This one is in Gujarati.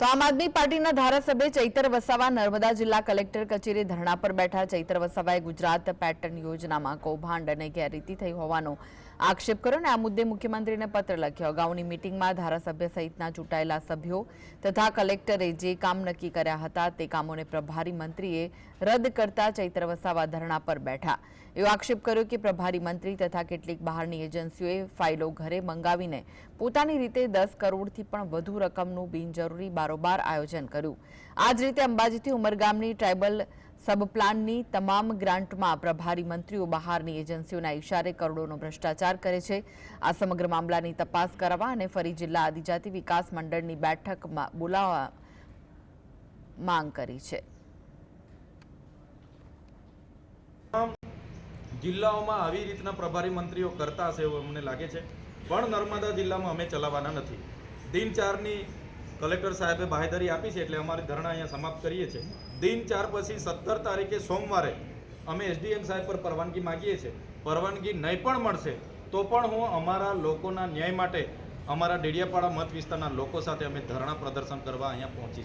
તો આમ આદમી પાર્ટીના ધારાસભ્ય ચૈતર વસાવા નર્મદા જિલ્લા કલેક્ટર કચેરી ધરણા પર બેઠા ચૈતર વસાવાએ ગુજરાત પેટર્ન યોજનામાં કૌભાંડ અને ગેરરીતિ થઈ હોવાનો આક્ષેપ કર્યો અને આ મુદ્દે મુખ્યમંત્રીને પત્ર લખ્યો. અગાઉની મિટિંગમાં ધારાસભ્ય સહિતના ચૂંટાયેલા સભ્યો તથા કલેક્ટરે જે કામ નક્કી કર્યા હતા તે કામોને પ્રભારી મંત્રીએ રદ કરતા ચૈતર વસાવા ધરણા પર બેઠા. એવો આક્ષેપ કર્યો કે પ્રભારી મંત્રી તથા કેટલીક બહારની એજન્સીઓએ ફાઇલો ઘરે મંગાવીને પોતાની રીતે દસ કરોડથી પણ વધુ રકમનું બિનજરૂરી બારોબાર આયોજન કર્યું. આ રીતે અંબાજીથી ઉમરગામની ટ્રાઇબલ સબ તમામ ગ્રાન્ટમાં પ્રભારી મંત્રીઓ બહારની એજન્સીઓના ઇશારે કરોડોનો ભ્રષ્ટાચાર કરે છે. આ સમગ્ર મામલાની તપાસ કરવા અને ફરી જિલ્લા આદિજાતિ વિકાસ મંડળની બેઠકમાં બોલાવવા માંગ કરી છે. જિલ્લાઓમાં આવી રીતના પ્રભારી મંત્રીઓ કરતા હશે એવું અમને લાગે છે. પણ નર્મદા જિલ્લામાં અમે ચલાવવાના નથી. દિન ચારની કલેક્ટર સાહેબે બાહેધરી આપી છે એટલે અમારી ધરણા અહીંયા સમાપ્ત કરીએ છીએ. દિન ચાર પછી સત્તર તારીખે સોમવારે અમે એસડીએમ સાહેબ પર પરવાનગી માગીએ છીએ. પરવાનગી નહીં પણ મળશે, તો પણ હું અમારા લોકોના ન્યાય માટે અમારા ડેડિયાપાડા મત વિસ્તારના લોકો સાથે અમે ધરણા પ્રદર્શન કરવા અહીંયા પહોંચી